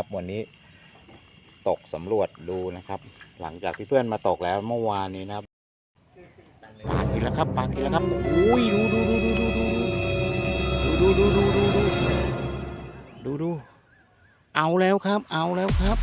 ครับวันนี้ตกสำรวจดูนะครับ หลังจากที่เพื่อนมาตกแล้วเมื่อวานนี้นะครับปลากินแล้วครับปลากินแล้วครับโอ้ยดูดูดูดูดูดูดูดูดูดูดูดูดูเอาแล้วครับ เอาแล้วครับ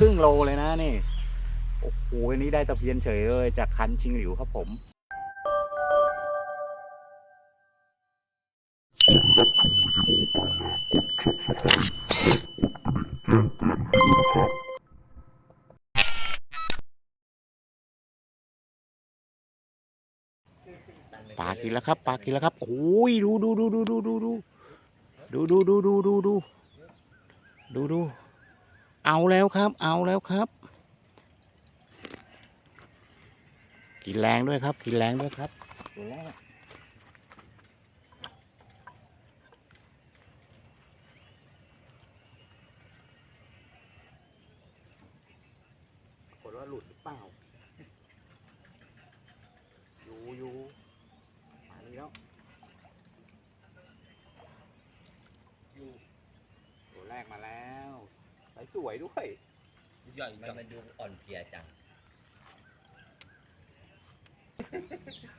ครึ่งโลเลยนะนี่ โอ้โหอันนี้ได้ตะเพียนเฉยเลย จากคันชิงหลิวครับผม ปลากินแล้วครับปลากินแล้วครับโอ้ยดูดูดูดูดูดูดูดูดูดูดูดูดูดูดู เอาแล้วครับ เอาแล้วครับ กินแรงด้วยครับ กินแรงด้วยครับตัวแรกคนว่าหลุดหรือเปล่า อยู่อยู่มาแล้วอยู่ตัวแรกมาแล้ว ใสสวยด้วยใหญ่มันมันดูอ่อนเพลียจัง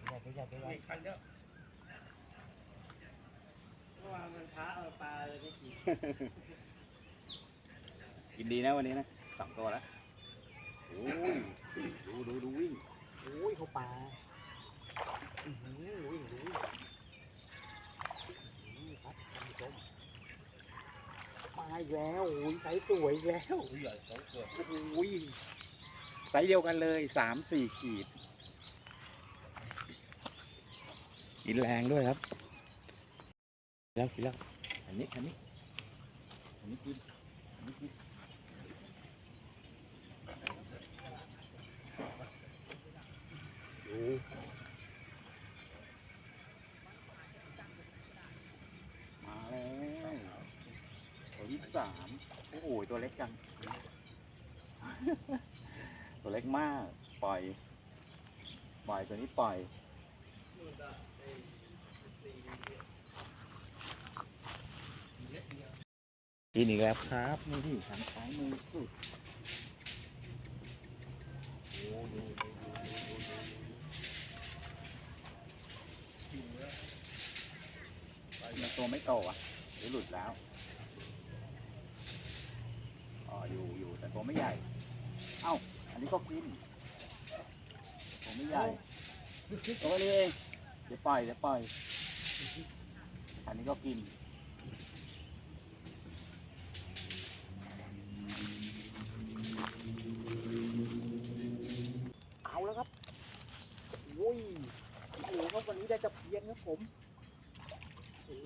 ใหญ่ใหญ่ใหญ่มีคันเยอะเมื่อวานมันท้าเอาปลาเลยไม่กินกินดีนะวันนี้นะสองตัวแล้วโอ้ยดูดูดูวิ่งโอ้ยเขาปลาอื้อหือวิ่งดูวิ่งอื้อครับท่านผู้ชมมา อีกแล้วโอ้ยไซส์สวยอีกแล้วใหญ่สองตัวโอ้ยไซส์เดียวกันเลยสามสี่ขีดกินแรงด้วยครับกินแล้วกินแล้วอันนี้อันนี้อันนี้กินอันนี้กินดูมาแล้วตัวที่สามโอ้โหตัวเล็กจัง ตัวเล็กมาก ปล่อย ปล่อยตัวนี้ปล่อย กินอีกแล้วครับนี่ที่ทางซ้ายมือสุดโอ้ดูดูดูดูดูดูตัวไม่โตอะหรือหลุดแล้ว อยู่อยู่แต่ตัวไม่ใหญ่ เอ้า อันนี้ก็กินตัวไม่ใหญ่ตัวนี้เองเดี๋ยวปล่อยเดี๋ยวปล่อยอันนี้ก็กินเอาแล้วครับโอ้ยโอ้โหครับวันนี้ได้ตะเพียนครับผม โอ้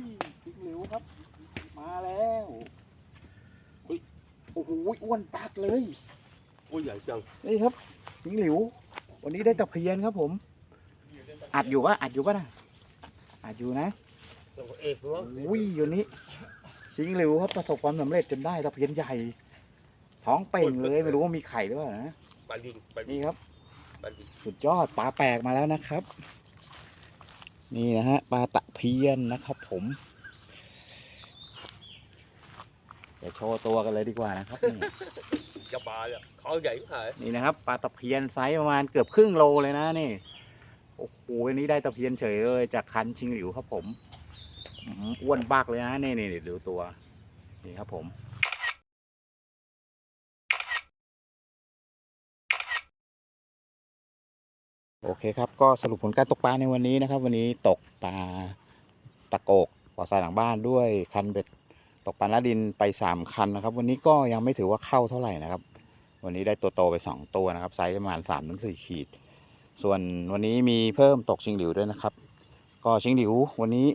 ยจิงหลิวครับ มาแล้ว อ้โหอ้วนตักเลย โอ้ยใหญ่จังนี่ครับจิงหลิว วันนี้ได้ตะเพียนครับผม อัดอยู่ปะอัดอยู่ปะนะอัดอยู่นะตัวเอกมั้งโอ้ยอยู่นี้ชิงหลิวครับประสบความสำเร็จจนได้ตะเพียนใหญ่ ท้องเป่งเลยไม่รู้ว่ามีไข่หรือเปล่านะปลาดิงปลาดินี่งครับ ปลาดิงสุดยอดปลาแปลกมาแล้วนะครับ นี่นะฮะปลาตะเพียนนะครับ ผม เดี๋ยวโชว์ตัวกันเลยดีกว่านะครับนี่จะปลาเนี่ยเขาใหญ่ขายนี่นะครับปลาตะเพียนไซส์ประมาณเกือบครึ่งโลเลยนะนี่โอ้โหอันนี้ได้ตะเพียนเฉยเลยจากคันชิงหลิวครับผมอื้อหืออ้วนบักเลยนะนี่นี่ดูตัว นี่ครับผมโอเคครับ ก็สรุปผลการตกปลาในวันนี้นะครับ วันนี้ตกปลาตะโกกปอดทรายหลังบ้านด้วยคันเบ็ด ตกปลาหน้าดินไปสามคันนะครับ วันนี้ก็ยังไม่ถือว่าเข้าเท่าไหร่นะครับ วันนี้ได้ตัวโตไปสองตัวนะครับไซส์ประมาณสามถึงสี่ขีด ส่วนวันนี้มีเพิ่มตกชิงหลิวด้วยนะครับ ก็ชิงหลิววันนี้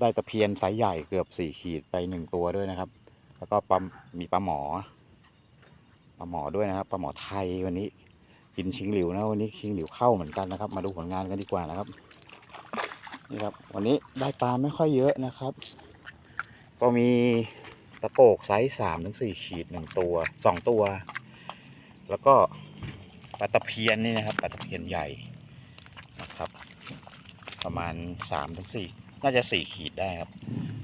ได้ตะเพียนไซส์ใหญ่เกือบสี่ขีดไปหนึ่งตัวด้วยนะครับ แล้วก็ปลามีปลาหมอปลาหมอด้วยนะครับปลาหมอไทยวันนี้กินชิงหลิวนะวันนี้ชิงหลิวเข้าเหมือนกันนะครับ มาดูผลงานกันดีกว่านะครับนี่ครับ วันนี้ได้ปลาไม่ค่อยเยอะนะครับ ก็มีตะโกกไซส์สามถึงสี่ขีดหนึ่งตัวสองตัว แล้วก็ปลาตะเพียนนี่นะครับปลาตะเพียนใหญ่นะครับ ประมาณสามถึงสี่น่าจะสี่ขีดได้ครับ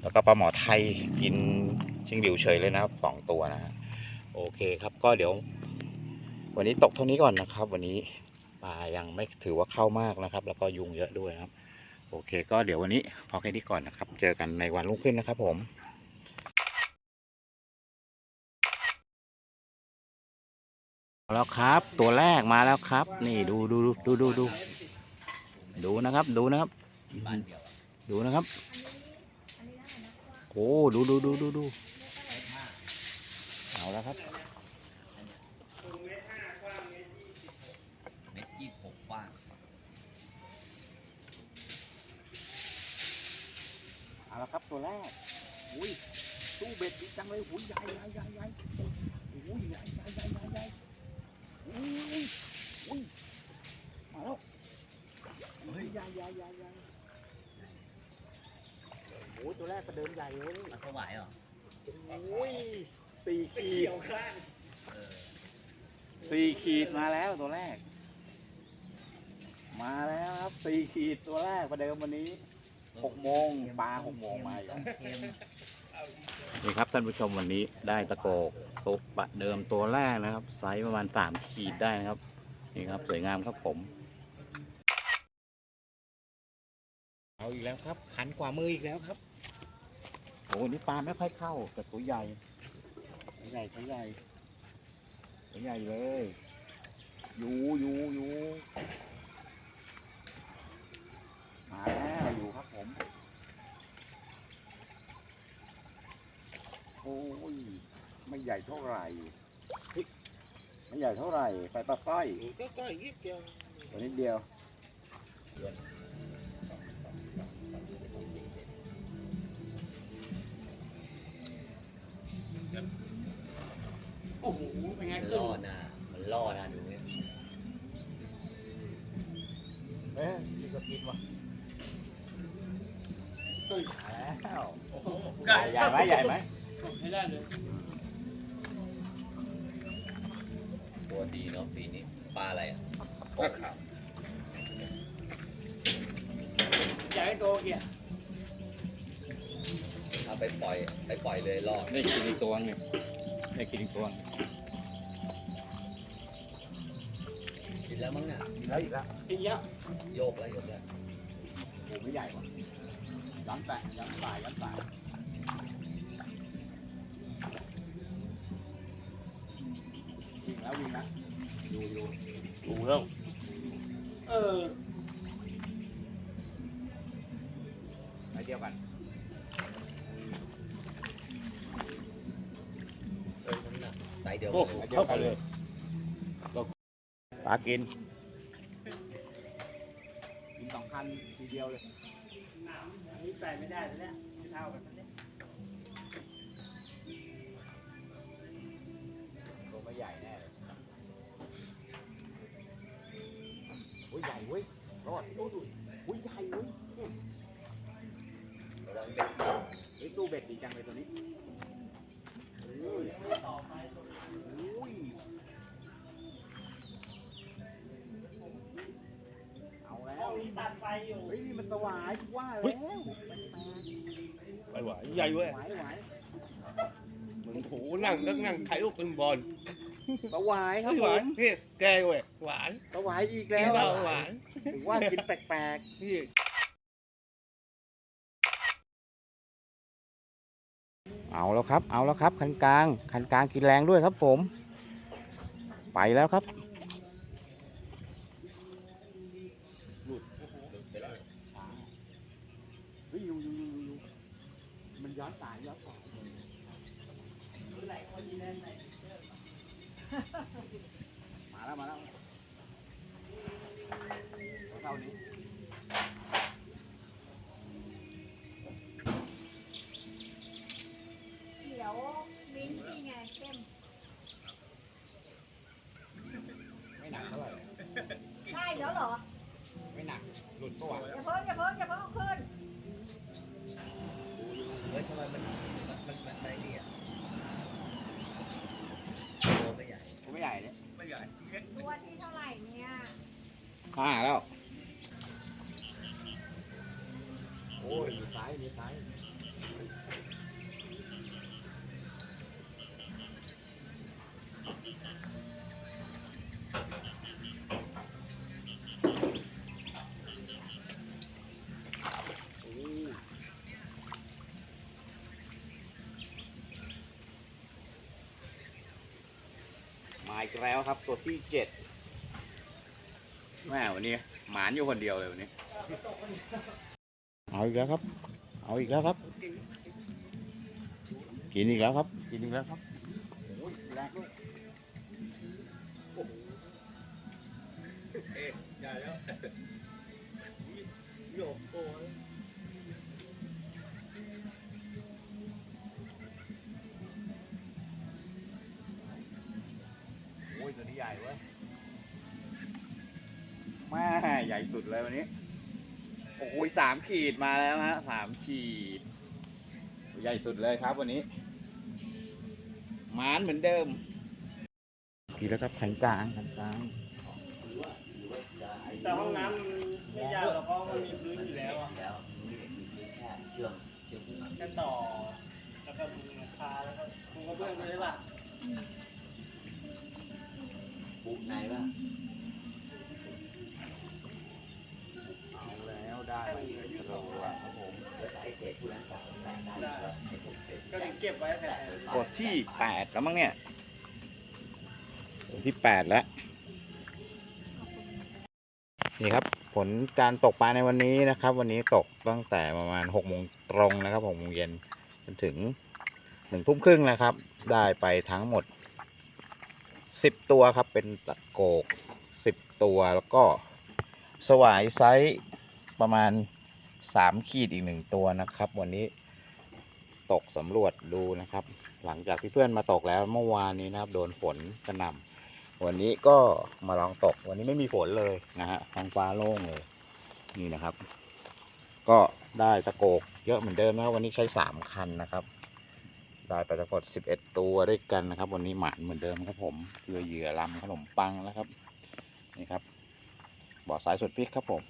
แล้วก็ปลาหมอไทยกินชิงหลิวเฉยเลยนะครับสองตัวนะฮะโอเคครับก็เดี๋ยว วันนี้ตกเท่านี้ก่อนนะครับ วันนี้ปลายังไม่ถือว่าเข้ามากนะครับ แล้วก็ยุงเยอะด้วยครับ โอเค ก็เดี๋ยววันนี้พอแค่นี้ก่อนนะครับ เจอกันในวันรุ่งขึ้นนะครับผมเอาแล้วครับ ตัวแรกมาแล้วครับ นี่ดูดูดูดูดูดูดูนะครับ ดูนะครับ ดูนะครับโอ้ดูดูดูดูดูเอาแล้วครับเม็ดยี่สิบหกกว้างเอาละครับตัวแรกอุ้ยตู้เบ็ดดีจังเลยอุ้ยใหญ่ใหญ่ใหญ่ใหญ่อุ้ยใหญ่ใหญ่ใหญ่ใหญ่ใหญ่ อุ้ยมาแล้วเฮ้ยใหญ่ใหญ่ใหญ่ใหญ่โอ้ตัวแรกประเดิมใหญ่เลยเอาถวายเหรอโอ้ยสี่ขีดเออสี่ขีดมาแล้วตัวแรก มาแล้วครับสี่ขีดตัวแรกประเดิมวันนี้หกโมงปลาหกโมงมาอีกต้องเค็ม นี่ครับท่านผู้ชมวันนี้ได้ตะโกกตัวปะเดิมตัวแรกนะครับ ไซส์ประมาณสามขีดได้นะครับ นี่ครับสวยงามครับผม เอาอีกแล้วครับขันกว่ามืออีกแล้วครับโอ้นี่ปลาไม่ค่อยเข้าแต่ตัวใหญ่ตัวใหญ่ตัวใหญ่ตัวใหญ่เลยอยู่อยู่อยู่มาแล้วอยู่ครับผม โอ้ยไม่ใหญ่เท่าไหร่เฮ้ยไม่ใหญ่เท่าไหร่ไปปลาสร้อยก็ก็ยิบเดียวตัวนิดเดียวโอ้โหเป็นไงมันขึ้นล่อหน้ามันล่อหน้าดูเนี่ยเอ๊ะนี่ก็กินวะเฮ้ยมาแล้วโอ้โหใหญ่ใหญ่ไหมใหญ่ไหม ไม่ได้เลยตัวดีเนาะปีนี้ปลาอะไรอะก็ขาวใหญ่โตเกียร์เอาไปปล่อยไปปล่อยเลยล่อได้กินอีกตัวนึงได้กินอีกตัวกินแล้วมั้งน่ะกินแล้วอีกแล้วกินเยอะโยกแล้วโยกแล้ว โอ้ไม่ใหญ่ว่ะย้ำแตะย้ำสายย้ำสาย แล้ววิ่งแล้วดูดูดูแล้วเออไปเดียวกันเออนั่นน่ะไซส์เดียวโอ้กันเข้าไปเลยปลากินกินสองพันทีเดียวเลยน้ำอันนี้ใส่ไม่ได้แล้วเนี่ยไม่เท่ากันนะเนี่ยตัวไม่ใหญ่แน่ ใหญ่เว้ยรอดโอ้ยโอ้ยใหญ่เว้ยระวังเด็กเฮ้ยตู้เบ็ดดีจังเลยตัวนี้โอ้ยต่อไปตัวโอ้ยเอาแล้ห้อวงนี้ตัดไฟอยู่เฮ้ยนี่มันสวายว่าแล้วไปหวานใหญ่เว้ยหวายหวายเหมือนโหนั่งนั่งนั่งถ่ายรูปเป็นบอล สวายครับหผวานมนี่แกเว้ยหวานสวายอีกกิแล้นวเราหวานถือว่ากินแปลกนี่ๆเอาแล้วครับ เอาแล้วครับ คันกลาง คันกลางกินแรงด้วยครับผม ไปแล้วครับ อยู่อยู่อยู่อยู่มันย้อนสายย้อนสาย ไหลคนยีแน่นไหน มาแล้วมาแล้วเท่านี้ ห้าแล้ว โอ้ยมีซ้ายมีซ้ายมาอีกแล้วครับตัวที่เจ็ด แม่วันนี้หมานอยู่คนเดียวเลยวันนี้ เอาอีกแล้วครับ เอาอีกแล้วครับ กินอีกแล้วครับ กินอีกแล้วครับโอ้ยแรงด้วยเอ๊ะใหญ่แล้วโยกโอ้ย หญ่สุดเลยวันนี้ โอ้โหสามขีดมาแล้วนะสามขีด ใหญ่สุดเลยครับวันนี้หมานเหมือนเดิมขีดแล้วครับขันกลางขันกลางแต่ห้องน้ำมันไม่ยากหรอกเพราะมันมีพื้นอยู่แล้วอะแล้วนี่มีแค่เชื่อมเชื่อมหูแค่ต่อ แล้วก็มุงหลังคาแล้วก็มุงกระเบื้องไปเลยป่ะปุ๊บในป่ะ ได้ตัวครับผมไอ้เศษผู้นั้นสามแปดได้ก็ไอ้ผมก็ถึงเก็บไว้แต่กดที่แปดแล้วมั้งเนี่ยที่แปดแล้วนี่ครับ ผลการตกปลาในวันนี้นะครับ วันนี้ตกตั้งแต่ประมาณหกโมงตรงนะครับหกโมงเย็นจนถึงหนึ่งทุ่มครึ่งนะครับ ได้ไปทั้งหมดสิบตัวครับเป็นตะโกกสิบตัวแล้วก็สวายไซส์ ประมาณสามขีดอีกหนึ่งตัวนะครับ วันนี้ตกสำรวจดูนะครับ หลังจากที่เพื่อนมาตกแล้วเมื่อวานนี้นะครับ โดนฝนกระหน่ำวันนี้ก็มาลองตก วันนี้ไม่มีฝนเลยนะฮะท้องฟ้าโล่งเลย นี่นะครับ ก็ได้ตะโกกเยอะเหมือนเดิมนะวันนี้ใช้สามคันนะครับได้ไปทั้งหมดสิบเอ็ดตัวด้วยกันนะครับ วันนี้หมานเหมือนเดิมครับผมเกลือเหยื่อลำขนมปังนะครับ นี่ครับบ่อสายสุดพริกครับผม